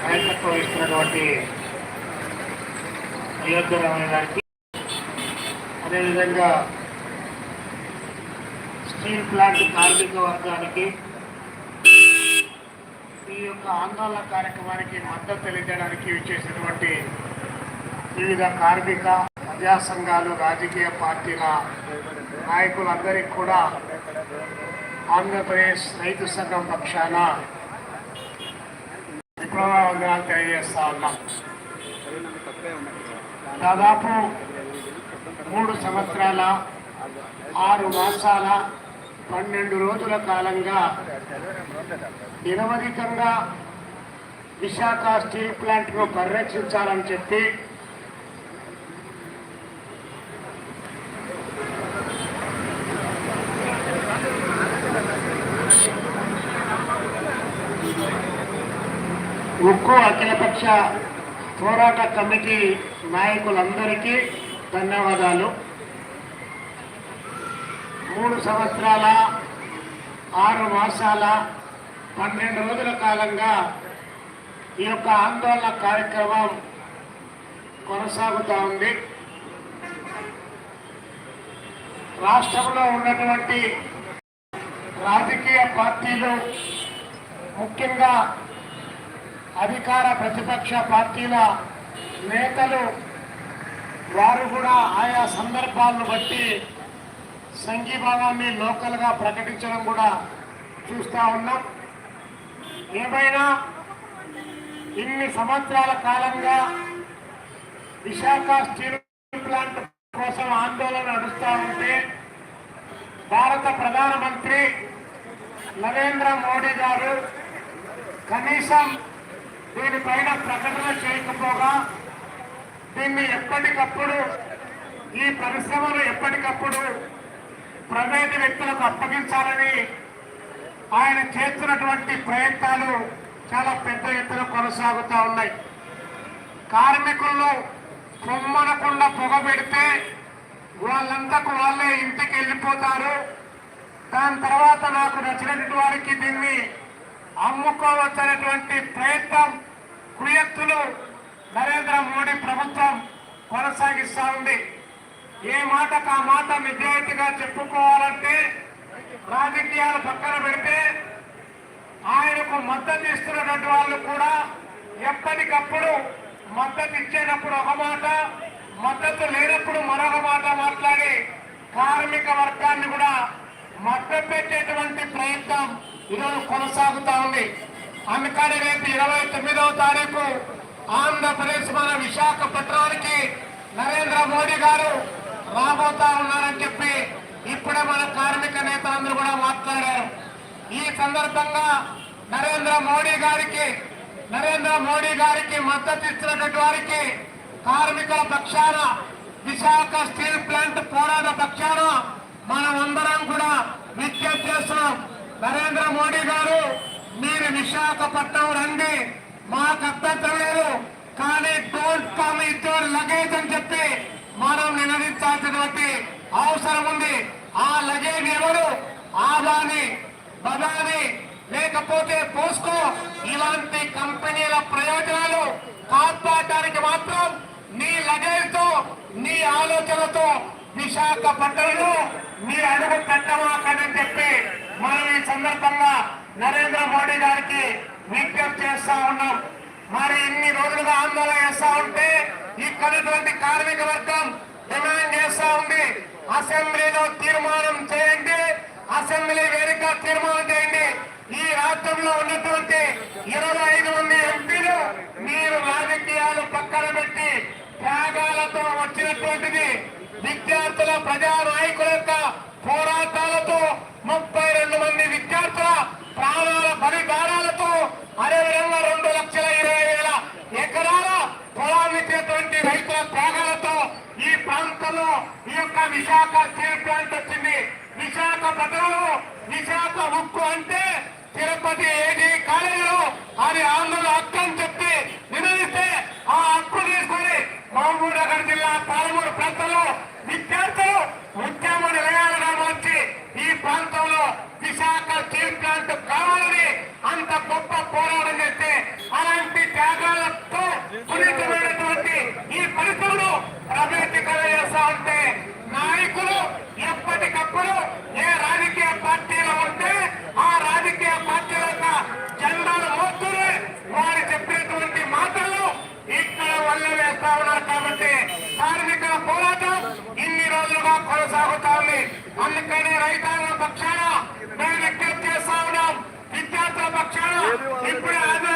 నాయకత్వం వహిస్తున్నటువంటి అయోధ్యరామయ్య గారికి. అదేవిధంగా స్టీల్ ప్లాంట్ కార్మిక వర్గానికి ఈ యొక్క ఆందోళన కార్యక్రమానికి మద్దతు తెలియజేయడానికి ఇచ్చేసినటువంటి వివిధ కార్మిక ప్రజా సంఘాలు రాజకీయ పార్టీల నాయకులందరికీ కూడా ఆంధ్రప్రదేశ్ రైతు సంఘం పక్షాన విప్లవ తెలియజేస్తా ఉన్నాం దాదాపు మూడు సంవత్సరాల ఆరు మాసాల పన్నెండు రోజుల కాలంగా నిరవధికంగా విశాఖ స్టీల్ ప్లాంట్ను పరిరక్షించాలని చెప్పి ఉక్కు అఖిలపక్ష పోరాట కమిటీ నాయకులందరికీ ధన్యవాదాలు. మూడు సంవత్సరాల ఆరు మాసాల పన్నెండు రోజుల కాలంగా ఈ యొక్క ఆందోళన కార్యక్రమం కొనసాగుతూ ఉంది. రాష్ట్రంలో ఉన్నటువంటి రాజకీయ పార్టీలు ముఖ్యంగా అధికార ప్రతిపక్ష పార్టీల నేతలు వారు కూడా ఆయా సందర్భాలను బట్టి సంఘీభావాన్ని లోకల్గా ప్రకటించడం కూడా చూస్తూ ఉన్నాం. ఏమైనా ఇన్ని సంవత్సరాల కాలంగా విశాఖ స్టీల్ ప్లాంట్ కోసం ఆందోళన నడుస్తూ ఉంటే భారత ప్రధానమంత్రి నరేంద్ర మోడీ గారు కనీసం దీనిపైన ప్రకటన చేయకపోగా దీన్ని ఎప్పటికప్పుడు ఈ పరిశ్రమను ఎప్పటికప్పుడు ప్రైవేటు వ్యక్తులకు అప్పగించాలని ఆయన చేస్తున్నటువంటి ప్రయత్నాలు చాలా పెద్ద ఎత్తున కొనసాగుతూ ఉన్నాయి. కార్మికులను కొమ్మనకుండా పొగ పెడితే వాళ్ళంతకు వాళ్ళే ఇంటికి వెళ్ళిపోతారు. దాని తర్వాత నాకు నచ్చినటువంటి వారికి దీన్ని అమ్ముకోవచ్చనేటువంటి ప్రయత్నం కుయత్తులు నరేంద్ర మోడీ ప్రభుత్వం కొనసాగిస్తా ఉంది. ఏ మాటకు ఆ మాట నిజాయితీగా చెప్పుకోవాలంటే రాజకీయాలు పక్కన పెడితే ఆయనకు మద్దతు ఇస్తున్నటువంటి వాళ్ళు కూడా ఎప్పటికప్పుడు మద్దతు ఇచ్చేటప్పుడు ఒక మాట మద్దతు లేనప్పుడు మరొక మాట మాట్లాడి కార్మిక వర్గాన్ని కూడా మద్దతు పెట్టేటువంటి ప్రయత్నం ఈరోజు కొనసాగుతా ఉంది. అందుకని రేపు ఇరవై తొమ్మిదవ తారీఖు ఆంధ్రప్రదేశ్ మన విశాఖపట్నానికి నరేంద్ర మోడీ గారు రాబోతా ఉన్నారని చెప్పి ఇప్పుడే మన కార్మిక నేతలందరూ కూడా మాట్లాడారు. ఈ సందర్భంగా నరేంద్ర మోడీ గారికి నరేంద్ర మోడీ గారికి మద్దతు ఇచ్చినటువంటి వారికి కార్మికుల పక్షాన విశాఖ స్టీల్ ప్లాంట్ పోరాట పక్షాన మనం అందరం కూడా విజ్ఞప్తి చేస్తున్నాం. నరేంద్ర మోడీ గారు మీరు విశాఖపట్నం రండి. మాకు అభ్యంతరం లేదు. కానీ డోంట్ కమ్ ఇద్దరు లగేజ్ అని చెప్పి మనం నినదించాల్సినటువంటి అవసరం ఉంది. ఆ లగేజ్ ఎవరు? ఆదాని బదాని లేకపోతే పోస్కో? ఇలాంటి కంపెనీల ప్రయోజనాలు కాపాడటానికి మాత్రం నీ లగేజ్తో నీ ఆలోచనతో విశాఖపట్నంలో మీరు అడుగు పెట్టమాకని చెప్పి మనం ఈ సందర్భంగా నరేంద్ర మోడీ గారికి విజ్ఞప్తి చేస్తా ఉన్నాం. మరి ఇన్ని రోజులుగా ఆందోళన చేస్తా ఉంటే ఇక్కడటువంటి కార్మిక వర్గం డిమాండ్ చేస్తా ఉంది. అసెంబ్లీలో తీర్మానం చేయండి. అసెంబ్లీ వేదిక తీర్మానం చేయండి. ఈ రాష్ట్రంలో ఉన్నటువంటి ఇరవై ఐదు మంది ఎంపీలు మీరు రాజకీయాలు పక్కన పెట్టి త్యాగాలతో వచ్చినటువంటిది విద్యార్థుల ప్రజా నాయకుల యొక్క పోరాటాలతో ముప్పై రెండు మంది విద్యార్థుల ప్రాణాల బలిదానాలతో అదేవిధంగా రెండు లక్షల ఇరవై వేల ఎకరాల పొలాన్నిచ్చేటువంటి రైతుల త్యాగాలతో ఈ ప్రాంతంలో ఈ యొక్క విశాఖ స్టీల్ ప్లాంట్ వచ్చింది విశాఖపట్నంలో విశాఖ ఉక్కు అంటే తిరుపతి ఏడి కాలేజీలో అది ఆంధ్రుల హక్కు అని చెప్పి నిలదీస్తే ఆ హక్కు తీసుకొని మహబూబ్ నగర్ జిల్లా పాలమూరు ప్రాంతంలో విద్యార్థులు ఉద్యమ నిలయాలుగా మార్చి ఈ ప్రాంతంలో విశాఖ స్టీల్ ప్లాంట్ కావాలని అంత గొప్ప పోరాటం చేస్తే అలాంటి త్యాగ అందుకని రైతాంగ పక్షాన మేము విజ్ఞప్తి చేస్తా ఉన్నాం విద్యార్థుల పక్షాన ఇప్పుడు ఆదినారాయణ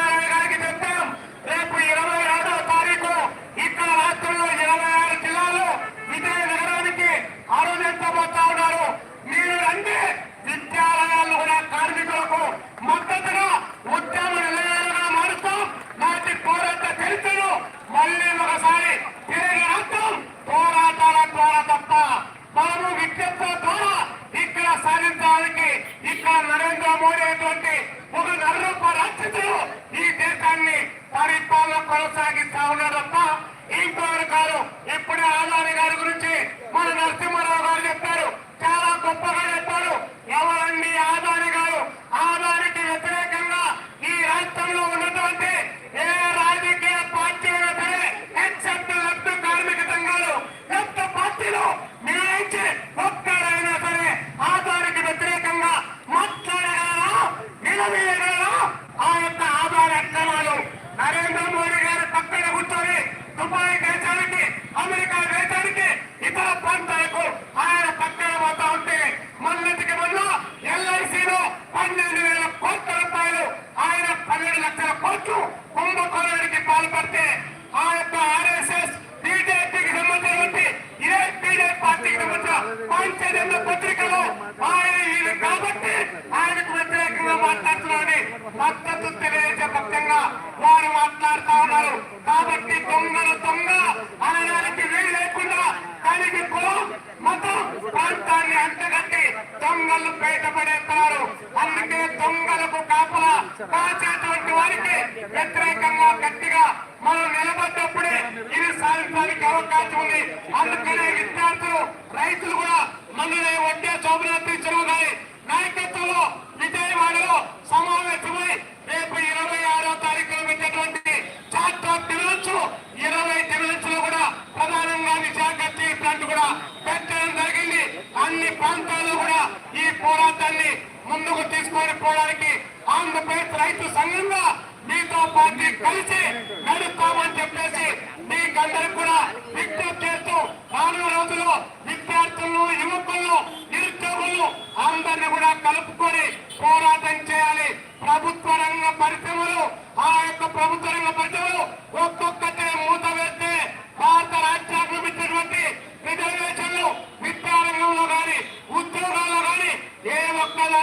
ప్రాంతాల్లో కూడా ఈ పోరాటాన్ని ముందుకు తీసుకొని పోవడానికి ఆంధ్రప్రదేశ్ రైతు సంఘంగా మీతో పార్టీ కలిసి నడుస్తామని చెప్పేసి మీకందరికి కూడా విజ్ఞప్తి చేస్తూ రానున్న రోజుల్లో విద్యార్థులను యువకులను నిరుద్యోగులను అందరినీ కూడా కలుపుకొని పోరాటం చేయాలి. ప్రభుత్వ రంగ పరిశ్రమలు ఆ యొక్క ప్రభుత్వ రంగ పరిశ్రమలు ఒక్కొక్కటి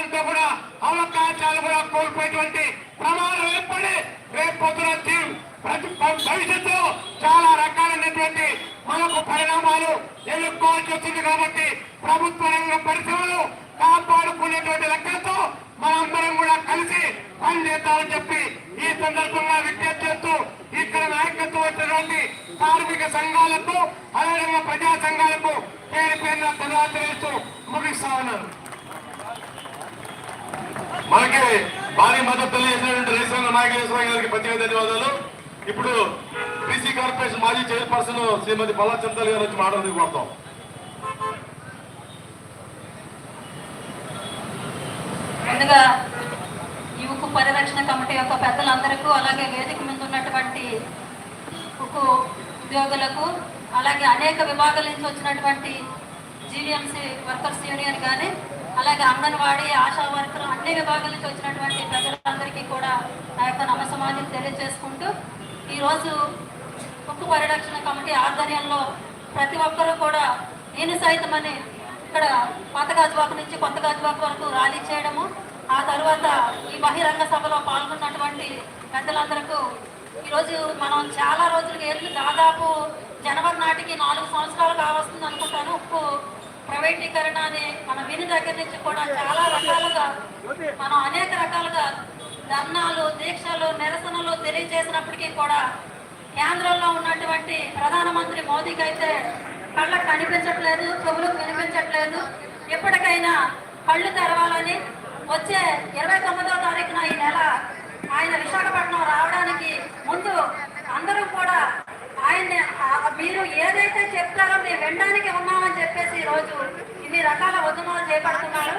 ఒక్క కూడా అవకాశాలు కూడా కోల్పోయేటువంటి ప్రమాదం ఏర్పడి రేపు పొద్దున ప్రతి భవిష్యత్తులో చాలా రకాలైనటువంటి మనకు పరిణామాలు ఎదుర్కోవాల్సి వచ్చింది కాబట్టి ప్రభుత్వ రంగ పరిశ్రమలు కాపాడుకునేటువంటి లెక్కలతో మనందరం కూడా కలిసి పనిచేద్దామని చెప్పి ఈ సందర్భంగా విజ్ఞప్తి చేస్తూ ఇక్కడ నాయకత్వం వచ్చినటువంటి కార్మిక సంఘాలకు అదేవిధంగా ప్రజా సంఘాలకు పేరు పేరున ధన్యవాదాలు తెలుస్తూ ముగిస్తా ఉన్నారు మనకి భారీ మద్దతు తెలియజేసినటువంటి రేసంగ నాయకులేశ్వర గారికి ప్రత్యేక ధన్యవాదాలు. ఇప్పుడు బీసీ కార్పొరేషన్ మాజీ చైర్పర్సన్ శ్రీమతి పల్లా చంతల్ గారు వచ్చి మాట్లాడి కోరుతాం. ముందుగా ఉక్కు పరిరక్షణ కమిటీ యొక్క పెద్దలందరికీ అలాగే వేదిక మీద ఉన్నటువంటి ఉక్కు ఉద్యోగులకు అలాగే అనేక విభాగాల నుంచి వచ్చినటువంటి జీవీఎంసీ వర్కర్స్ యూనియన్ కానీ అలాగే అంగన్వాడీ ఆశా వర్కర్ అన్ని విభాగాల నుంచి వచ్చినటువంటి ప్రజలందరికీ కూడా నా యొక్క నమస్సమాజం తెలియజేసుకుంటూ ఈరోజు ఉక్కు పరిరక్షణ కమిటీ ఆధ్వర్యంలో ప్రతి ఒక్కరూ కూడా నేను సైతమని ఇక్కడ పాత గాజువాక నుంచి కొత్త గాజువాక వరకు ర్యాలీ చేయడము ఆ తర్వాత ఈ బహిరంగ సభలో పాల్గొన్నటువంటి పెద్దలందరకు ఈరోజు మనం చాలా రోజులకి ఏళ్ళు దాదాపు జనవరి నాటికి నాలుగు సంవత్సరాలు కావస్తుంది అనుకుంటాను ఉప్పు ప్రైవేటీకరణ అని మనం విని దగ్గర నుంచి కూడా చాలా రకాలుగా మనం అనేక రకాలుగా ధర్నాలు దీక్షలు నిరసనలు తెలియజేసినప్పటికీ కూడా కేంద్రంలో ఉన్నటువంటి ప్రధానమంత్రి మోదీకి అయితే కళ్ళకు కనిపించట్లేదు చెవులకు వినిపించట్లేదు. ఎప్పటికైనా కళ్ళు తెరవాలని వచ్చే ఇరవై తొమ్మిదవ తారీఖున ఈ నెల ఆయన విశాఖపట్నం రావడానికి ముందు అందరూ కూడా ఆయన మీరు ఏదైతే చెప్తారో మేము వినడానికి ఉన్నామని చెప్పేసి ఈరోజు ఇన్ని రకాల ఉద్యమాలు చేపడుతున్నారు.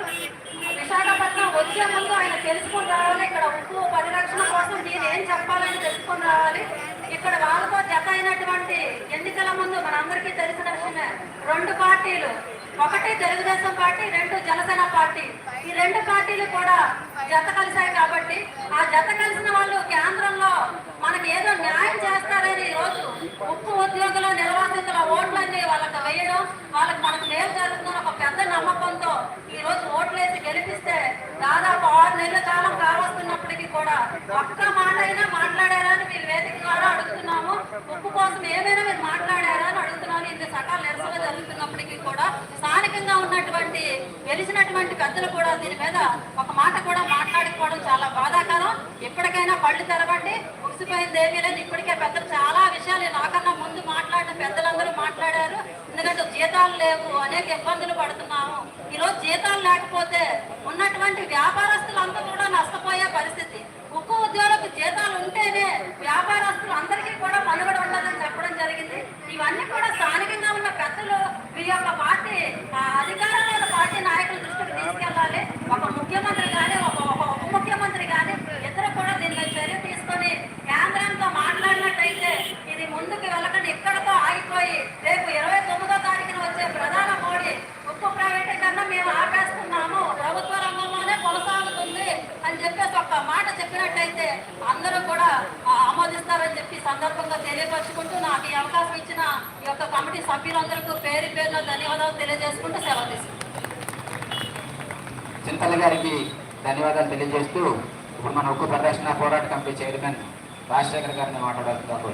విశాఖపట్నం వచ్చే ముందు ఆయన తెలుసుకుని రావాలి. ఇక్కడ ఉప్పు పరిరక్షణ కోసం నేను ఏం చెప్పాలని తెలుసుకుని రావాలి. ఇక్కడ వాళ్ళతో జత అయినటువంటి ఎన్నికల ముందు మనందరికీ తెలిసిన విషయమే రెండు పార్టీలు ఒకటి తెలుగుదేశం పార్టీ రెండు జనసేన పార్టీ. ఈ రెండు పార్టీలు కూడా జత కలిశాయి కాబట్టి ఆ జత కలిసిన వాళ్ళు కేంద్రంలో మనకి ఏదో న్యాయం చేస్తారని ఈ రోజు ఉప్పు ఉద్యోగులు నిర్వాసితుల ఓట్లన్నీ వాళ్ళకి వేయడం వాళ్ళకి మనకు మేలు జరుగుతుందని ఒక పెద్ద నమ్మకంతో ఈ రోజు ఓట్లేసి గెలిపిస్తే దాదాపు ఆరు నెలల కాలం కావస్తున్నప్పటికీ కూడా ఒక్క మాట అయినా మాట్లాడారా అని మీరు వేదిక ద్వారా అడుగుతున్నాము. ఉప్పు కోసం ఏమైనా మీరు మాట్లాడారా అని అడుగుతున్నాను ఇంత సకాల నిరసన జరుగుతుంది స్థానికంగా ఉన్నటువంటి గెలిచినటువంటి పెద్దలు కూడా దీని మీద ఒక మాట కూడా మాట్లాడుకోవడం చాలా బాధాకరం. ఎప్పటికైనా పళ్ళు తెరవండి ముగిసిపోయింది ఏమీ లేదు. ఇప్పటికే పెద్దలు చాలా విషయాలు నాకన్నా ముందు మాట్లాడిన పెద్దలందరూ మాట్లాడారు. ఎందుకంటే జీతాలు లేవు అనేక ఇబ్బందులు పడుతున్నాము. ఈ రోజు జీతాలు లేకపోతే ఉన్నటువంటి వ్యాపారస్తులంతా కూడా నష్టపోయే పరిస్థితి. ఉక్కు ఉద్యోగులకు జీతాలు ఉంటేనే వ్యాపారస్తులు అందరికీ కూడా మనుగడ ఉండదని చెప్పడం జరిగింది. ఇవన్నీ కూడా స్థానికంగా ఉన్న పెద్దలు మీ యొక్క పార్టీ ఆ, అధికారంలో ఉన్న పార్టీ నాయకుల దృష్టికి తీసుకెళ్ళాలి ఒక ముఖ్యమంత్రి కానీ ఒక ఒక ఉప ముఖ్యమంత్రి కానీ ఇద్దరు కూడా దీని మీద చర్య తీసుకొని కేంద్రంతో మాట్లాడినట్టయితే ఇది ముందుకు వెళ్ళకుండా ఇక్కడతో ఆగిపోయి రేపు ఇరవై తొమ్మిదో తారీఖున వచ్చే ప్రధాన మోడీ ఉప్పు ప్రైవేటీకరణ మేము ఆపేస్తున్నాము ప్రభుత్వ రంగంలోనే కొనసాగుతుంది అని చెప్పేసి ఒక మాట చెప్పినట్టయితే అందరూ కూడా ఆ, ఆమోదిస్తారని చెప్పి ఈ సందర్భంగా తెలియపరుచుకుంటూ నాకు ఈ అవకాశం ఇచ్చిన ఈ యొక్క కమిటీ సభ్యులందరికీ పేరు పేరున ధన్యవాదాలు తెలియజేసుకుంటూ సెలవు తీసుకుంటాను చింతల గారికి ధన్యవాదాలు తెలియజేస్తూ ఇప్పుడు మన ఉక్కు ప్రదర్శన పోరాట కమిటీ చైర్మన్ రాజశేఖర్ గారిని మాట్లాడుతున్నారు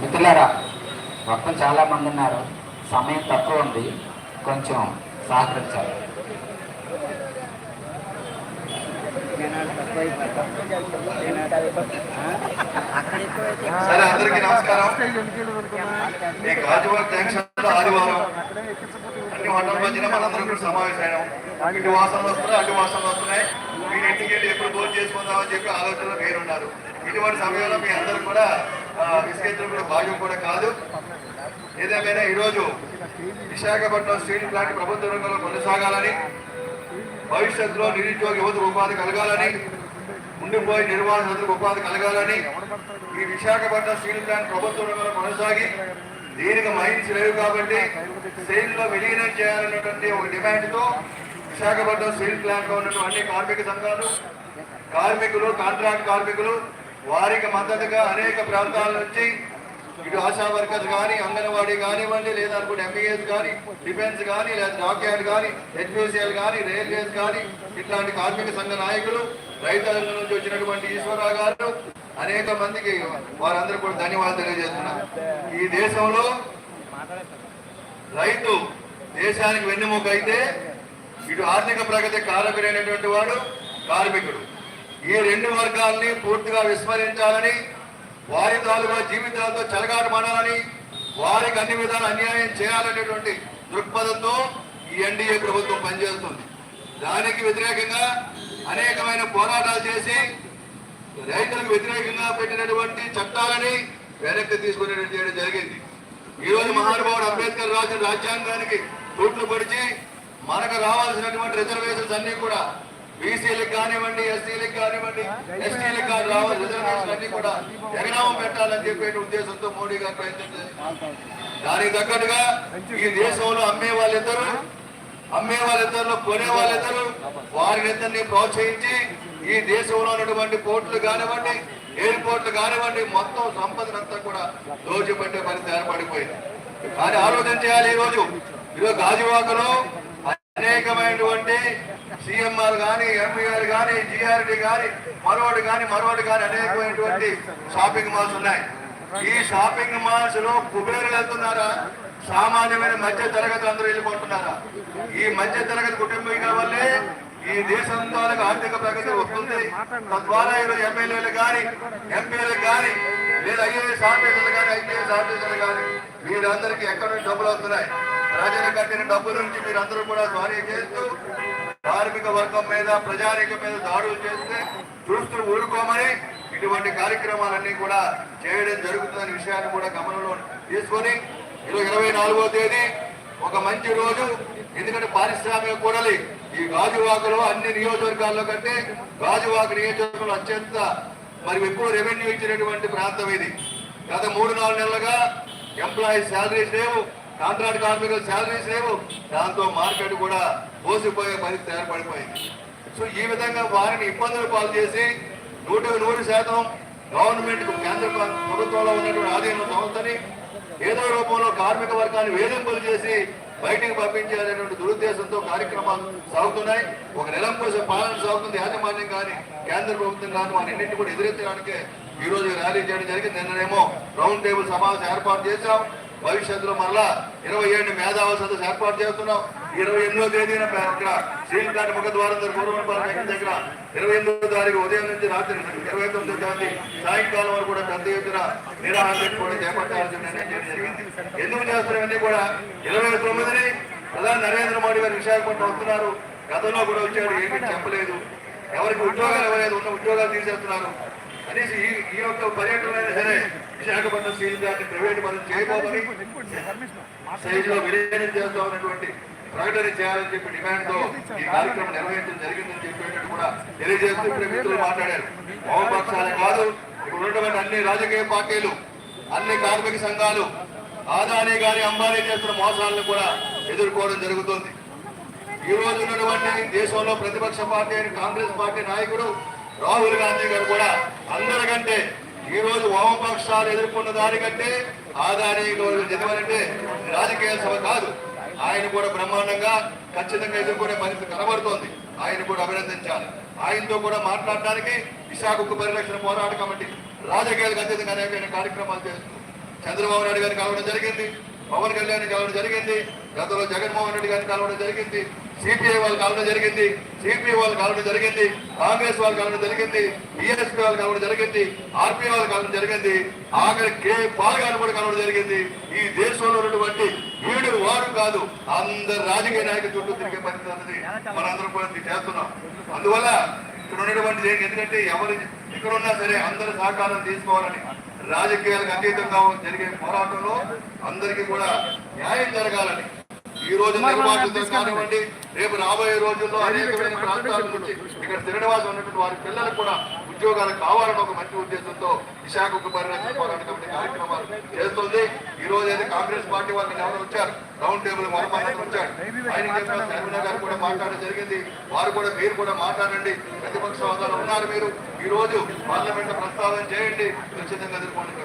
మిత్రులారా మొత్తం చాలా మంది ఉన్నారు. సమయం తక్కువ ఉంది. కొంచెం సహకరించాలి. సరే అందరికీ నమస్కారం. ఈ గాజువాక జంక్షన్లో ఆదివారం. అన్ని మండల మధ్యన మనందరం కూడా సమావేశం ఇటు వాసనలు వస్తున్నాయి అటు వాసనలు వస్తున్నాయి. మీరు ఇంటికి వెళ్ళి ఎప్పుడు భోజనం చేసుకుందామని చెప్పి ఆలోచనలో మీరున్నారు. ఇటువంటి సమయంలో మీ అందరూ కూడా కూడా భాగ్యం కూడా కాదు. ఏదేమైనా ఈరోజు విశాఖపట్నం స్టీల్ ప్లాంట్ ప్రభుత్వ రంగంలో కొనసాగాలని భవిష్యత్తులో నిరుద్యోగ యువత ఉపాధి కలగాలని ఉండిపోయి నిర్మాణాలకు ఉపాధి కలగాలని ఈ విశాఖపట్నం స్టీల్ ప్లాంట్ ప్రభుత్వ రంగంలో కొనసాగి దీనికి మైన్స్ లేవు కాబట్టి స్టీల్ విలీనం చేయాలన్నటువంటి ఒక డిమాండ్తో విశాఖపట్నం స్టీల్ ప్లాంట్లో ఉన్నటువంటి అన్ని కార్మిక సంఘాలు కార్మికులు కాంట్రాక్ట్ కార్మికులు వారికి మద్దతుగా అనేక ప్రాంతాల నుంచి ఇటు ఆశా వర్కర్స్ కానీ అంగన్వాడీ కానివ్వండి లేదా అనుకుంటే ఎంబీఎస్ కానీ డిఫెన్స్ కానీ లేదా డాక్యార్డ్ కానీ హెచ్పిసిఎల్ కానీ రైల్వేస్ కానీ ఇట్లాంటి కార్మిక సంఘ నాయకులు రైతుల నుంచి వచ్చినటువంటి ఈశ్వరరావు గారు అనేక మందికి వారందరూ కూడా ధన్యవాదాలు తెలియజేస్తున్నారు ఈ దేశంలో రైతు దేశానికి వెన్నెముక అయితే ఇటు ఆర్థిక ప్రగతి కారకుడైనటువంటి వాడు కార్మికుడు. ఈ రెండు వర్గాల్ని పూర్తిగా విస్మరించాలని వారి తాలూకా జీవితాలతో చెలగాటమాడాలని వారికి అన్ని విధాలు అన్యాయం చేయాలనేటువంటి దృక్పథంతో ఈ ఎన్డీఏ ప్రభుత్వం పనిచేస్తుంది. దానికి వ్యతిరేకంగా అనేకమైన పోరాటాలు చేసి రైతులకు వ్యతిరేకంగా పెట్టినటువంటి చట్టాలని వెనక్కి తీసుకునేటువంటి చేయడం జరిగింది. ఈ రోజు మహానుభావుడు అంబేద్కర్ రాసిన రాజ్యాంగానికి తూట్లు పడిచి మనకు రావాల్సినటువంటి రిజర్వేషన్స్ అన్ని కూడా బీసీలకు కానివ్వండి ఎస్సీలకు కానివ్వండి ఎస్టీలకు కాని రావాల్సిన అన్ని కూడా ఎగనామం పెట్టాలని చెప్పే ఉద్దేశంతో మోడీ గారు ప్రయత్నం దానికి తగ్గట్టుగా ఈ దేశంలో అమ్మే వాళ్ళిద్దరు అమ్మే వాళ్ళిద్దరు కొనే వాళ్ళిద్దరు వారినిద్దరిని ప్రోత్సహించి ఈ దేశంలో ఉన్నటువంటి పోర్టులు కానివ్వండి ఎయిర్పోర్ట్లు కానివ్వండి మొత్తం సంపదనంతా కూడా దోచిపెట్టే పరిస్థితి ఏర్పడిపోయింది. కానీ ఆలోచన చేయాలి ఈ రోజు ఈరోజు గాజువాకలో అనేకమైనటువంటి సిఎంఆర్ కానీ ఎంపీఆర్ కానీ జిఆర్డి కానీ మరొకటి కానీ మరొకటి కానీ అనేకమైనటువంటి షాపింగ్ మాల్స్ ఉన్నాయి. ఈ షాపింగ్ మాల్స్లో కుబేరులు వెళ్తున్నారా సామాన్యమైన మధ్య తరగతి అందరూ వెళ్ళిపోతున్నారా? ఈ మధ్య తరగతి కుటుంబీకుల వల్లే ఈ దేశం ఆర్థిక ప్రగతి వస్తుంది. తద్వారా ఈరోజు ఎమ్మెల్యేలు కానీ ఎంపీలు కానీ లేదా ఐఏఎస్ ఆఫీసర్లు కానీ ఐపీఎస్ ఆఫీసర్లు కానీ వీరందరికీ ఎక్కడి నుంచి డబ్బులు వస్తున్నాయి? ప్రజలు కట్టిన డబ్బు నుంచి మీరందరూ కూడా స్వారీ చేస్తూ కార్మిక వర్గం మీద ప్రజానీక మీద దాడులు చేస్తే చూస్తూ ఊరుకోమని ఇటువంటి కార్యక్రమాలన్నీ కూడా చేయడం జరుగుతుందనే విషయాన్ని కూడా గమనంలో తీసుకొని ఇరవై ఇరవై నాలుగో తేదీ ఒక మంచి రోజు. ఎందుకంటే పారిశ్రామిక కూడలి ఈ గాజువాకలో అన్ని నియోజకవర్గాల్లో కంటే గాజువాక నియోజకవర్గంలో అత్యంత మరి ఎక్కువ రెవెన్యూ ఇచ్చినటువంటి ప్రాంతం ఇది. గత మూడు నాలుగు నెలలుగా ఎంప్లాయీస్ శాలరీస్ లేవు. కాంట్రాక్ట్ కార్మికులు శాలరీస్ లేవు దాంతో మార్కెట్ కూడా పోసిపోయే పరిస్థితి ఏర్పడిపోయింది. సో ఈ విధంగా వారిని ఇబ్బందులు పాలు చేసి నూటికి నూరు శాతం గవర్నమెంట్ కేంద్ర ప్రభుత్వంలో ఉన్నటువంటి ఆధీన సంస్థని ఏదో రూపంలో కార్మిక వర్గాన్ని వేధింపులు చేసి బయటికి పంపించాలనేటువంటి దురుద్దేశంతో కార్యక్రమాలు సాగుతున్నాయి. ఒక నెలం కోసం పాలన సాగుతుంది. యాజమాన్యం కానీ కేంద్ర ప్రభుత్వం కానీ వారిన్నింటినీ కూడా ఎదురెత్తడానికే ఈ రోజు ర్యాలీ చేయడం జరిగింది. నిన్ననేమో రౌండ్ టేబుల్ సమావేశం ఏర్పాటు చేశాం. భవిష్యత్తులో మళ్ళా ఇరవై ఏడు మేధావుల సదస్సు ఏర్పాటు చేస్తున్నాం. ఇరవై ఎనిమిదో తేదీన ఇక్కడ ముఖ ద్వారా దగ్గర దగ్గర ఇరవై ఎనిమిదో తారీఖు ఉదయం నుంచి రాత్రి ఇరవై తొమ్మిదో తేదీ సాయంకాలం వరకు కూడా పెద్ద ఎత్తున నిరాహార కూడా చేపట్టాల్సిన ఎందుకు చేస్తున్నారని కూడా ఇరవై తొమ్మిదిని ప్రధాని నరేంద్ర మోడీ గారు విశాఖపట్నం వస్తున్నారు. గతంలో కూడా వచ్చాడు ఏమీ చెప్పలేదు. ఎవరికి ఉద్యోగాలు ఇవ్వలేదు ఉన్న ఉద్యోగాలు తీసేస్తున్నారు. అనేసి ఈ ఈ యొక్క పర్యటన సరే విశాఖపట్నం స్టీల్ ప్లాంట్ ప్రైవేట్ మనం చేయబోమని స్టేజ్లో విలీనం చేస్తా ఉన్నటువంటి ప్రకటన చేయాలని చెప్పి డిమాండ్తో ఈ కార్యక్రమం నిర్వహించడం జరిగిందని చెప్పేటట్టు కూడా తెలియజేస్తూ ఇప్పుడు మిత్రులు మాట్లాడారు. వామపక్షాలే కాదు ఇక్కడ ఉన్నటువంటి అన్ని రాజకీయ పార్టీలు అన్ని కార్మిక సంఘాలు ఆదాని గారి అంబానీ చేస్తున్న మోసాలను కూడా ఎదుర్కోవడం జరుగుతుంది. ఈ రోజు ఉన్నటువంటి దేశంలో ప్రతిపక్ష పార్టీ అయిన కాంగ్రెస్ పార్టీ నాయకుడు రాహుల్ గాంధీ గారు కూడా అందరికంటే ఈ రోజు వామపక్షాలు ఎదుర్కొన్న దానికంటే ఆదాని ఎదురంటే రాజకీయ సభ కాదు. ఆయన కూడా బ్రహ్మాండంగా ఖచ్చితంగా ఎదుర్కొనే పరిస్థితి కనబడుతోంది. ఆయన కూడా అభినందించాలి. ఆయనతో కూడా మాట్లాడడానికి విశాఖకు పరిరక్షణ పోరాట కమిటీ రాజకీయాలకు అత్యధికంగా అనేకమైన కార్యక్రమాలు చేస్తుంది. చంద్రబాబు నాయుడు గారిని కలవడం జరిగింది. పవన్ కళ్యాణ్ కలవడం జరిగింది. గతంలో జగన్మోహన్ రెడ్డి గారిని కలవడం జరిగింది. సిపిఐ వాళ్ళు కలవడం జరిగింది సిపిఐ వాళ్ళు కలవడం జరిగింది కాంగ్రెస్ వాళ్ళు కలవడం జరిగింది బిఎస్పీ వాళ్ళు కలవడం జరిగింది ఆర్పీ వాళ్ళు కలవడం జరిగింది ఆఖరి కే పాల్ గారు కూడా కలవడం జరిగింది. ఈ దేశంలో ఉన్నటువంటి వీడు వారు కాదు అందరు రాజకీయ నాయకుల చుట్టూ తిరిగే పరిస్థితి అన్నది మనందరం కూడా చేస్తున్నాం. అందువల్ల ఇక్కడ ఉన్నటువంటి ఎందుకంటే ఎవరు ఇక్కడ ఉన్నా సరే అందరు సహకారం తీసుకోవాలని రాజకీయాలకు అతీతంగా జరిగే పోరాటంలో అందరికీ కూడా న్యాయం జరగాలని ఈ రోజు నిర్వాహకులతో కానివ్వండి రేపు రాబోయే రోజుల్లో అనేకమైన ప్రాంతాల నుంచి ఇక్కడ శ్రీనివాసం ఉన్నటువంటి వారి పిల్లలకు కూడా ఉద్యోగాలు కావాలని ఒక మంచి ఉద్దేశంతో విశాఖ ఉక్కు పరిరక్షణ పోరాట కమిటీ కార్యక్రమాలు చేస్తుంది. ఈ రోజు అయితే కాంగ్రెస్ పార్టీ వాళ్ళని ఎవరు వచ్చారు? రౌండ్ టేబుల్ మరమ్మతులు వచ్చారు ఆయన చెప్పిన గారు కూడా మాట్లాడడం జరిగింది. వారు కూడా మీరు కూడా మాట్లాడండి. ప్రతిపక్ష హోదాలో ఉన్నారు మీరు. ఈ రోజు పార్లమెంట్ ప్రస్తావన చేయండి. ఖచ్చితంగా ఎదుర్కోండి.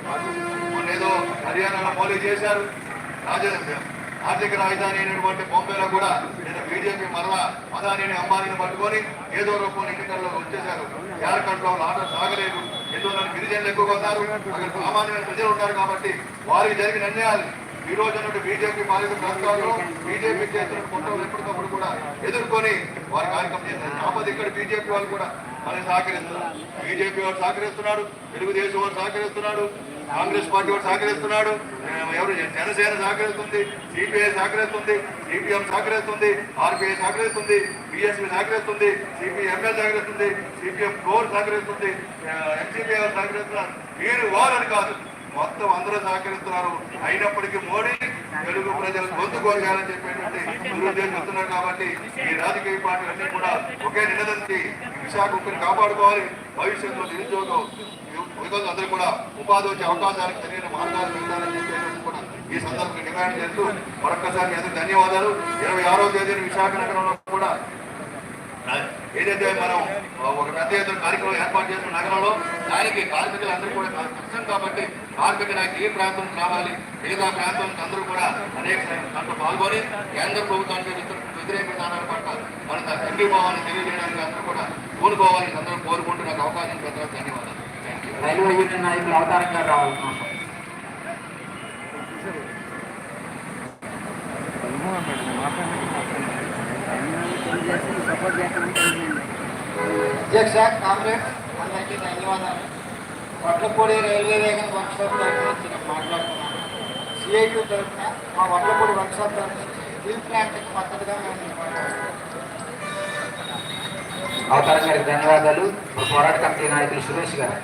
మొన్న ఏదో హర్యానాలో మోలీ చేశారు. రాజధాని ఆర్థిక రాజధాని అయినటువంటి బొంబేలో కూడా నేను బీజేపీ మరలా అదానిని అంబానీని పట్టుకొని ఏదో రూపంలో ఎన్నికల్లో వచ్చేశారు. జార్ఖండ్లో ఆట సాగలేదు. ఎందువల్ల గిరిజనులు ఎక్కువగా ఉన్నారు. అక్కడ సామాన్యమైన ప్రజలు ఉంటారు కాబట్టి వారికి జరిగిన అన్యాయాలు ఈ రోజు అన్నట్టు బీజేపీ పాలిత ప్రభుత్వాలు బీజేపీ చేసిన కుట్రలు ఎప్పటికప్పుడు కూడా ఎదుర్కొని వారి కార్యక్రమం చేశారు. కాకపోతే ఇక్కడ బీజేపీ వాళ్ళు కూడా మనకి సహకరిస్తున్నారు. బీజేపీ వారు సహకరిస్తున్నాడు. తెలుగుదేశం వారు సహకరిస్తున్నాడు. కాంగ్రెస్ పార్టీ కూడా సహకరిస్తున్నాడు. ఎవరు? జనసేన సహకరిస్తుంది సిపిఐ సహకరిస్తుంది సిపిఎం సహకరిస్తుంది ఆర్పిఐ సహకరిస్తుంది బిఎస్పీ సహకరిస్తుంది సిపిఎంఎల్ సహకరిస్తుంది సిపిఎం కోర్ సహకరిస్తుంది ఎంసీపీ సహకరిస్తున్నారు. వీరు వారని కాదు. మొత్తం అందరూ సహకరిస్తున్నారు. అయినప్పటికీ మోడీ తెలుగు ప్రజలు గొంతు కోరాలని చెప్పేటువంటి దురుద్దేశం కాబట్టి ఈ రాజకీయ పార్టీలన్నీ కూడా ఒకే నిలదంతి విశాఖ ఉక్కుని కాపాడుకోవాలి. భవిష్యత్తులో నిరుద్యోగం యువకులు అందరూ కూడా ఉపాధి వచ్చే అవకాశాలకు తెలియని మార్గాలు పెట్టాలని చెప్పేటువంటి కూడా ఈ సందర్భంగా డిమాండ్ చేస్తూ మరొక్కసారి అందరూ ధన్యవాదాలు. ఇరవై ఆరో తేదీన విశాఖ నగరంలో కూడా ఏదైతే మనం ఒక పెద్ద ఎత్తున కార్యక్రమం ఏర్పాటు చేసిన నగరంలో దానికి కార్మికులందరూ కూడా కష్టం కాబట్టి కార్మిక నాయకులు ఏ ప్రాంతం రావాలి? మిగతా ప్రాంతం అందరూ కూడా అనేక దాంట్లో పాల్గొని కేంద్ర ప్రభుత్వానికి వ్యతిరేక విధానాల పట్ల మన సంఘీభావాన్ని తెలియజేయడానికి అందరూ కూడా కూనుకోవాలని అందరూ కోరుకుంటూ నాకు అవకాశం పెట్టడం ధన్యవాదాలు. థ్యాంక్ యూ రైల్వే యూనియన్ నాయకులు అవతారం గారు రావాలనుకుంటున్నాం అధ్యక్ష కాంగ్రెస్ అందరికీ ధన్యవాదాలు వడ్లపూడి రైల్వే వేగన్ వర్క్షాప్ తరఫున నేను మాట్లాడుతున్నాను. సిఐటి తరఫున మా వడ్లపూడి వర్క్షాప్ తరఫు నుంచి స్టీల్ ప్లాంట్కి మద్దతుగా మేము. అవతారం గారికి ధన్యవాదాలు. పోరాట కమిటీ నాయకులు సురేష్ గారు.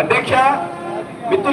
అధ్యక్ష మిత్రులు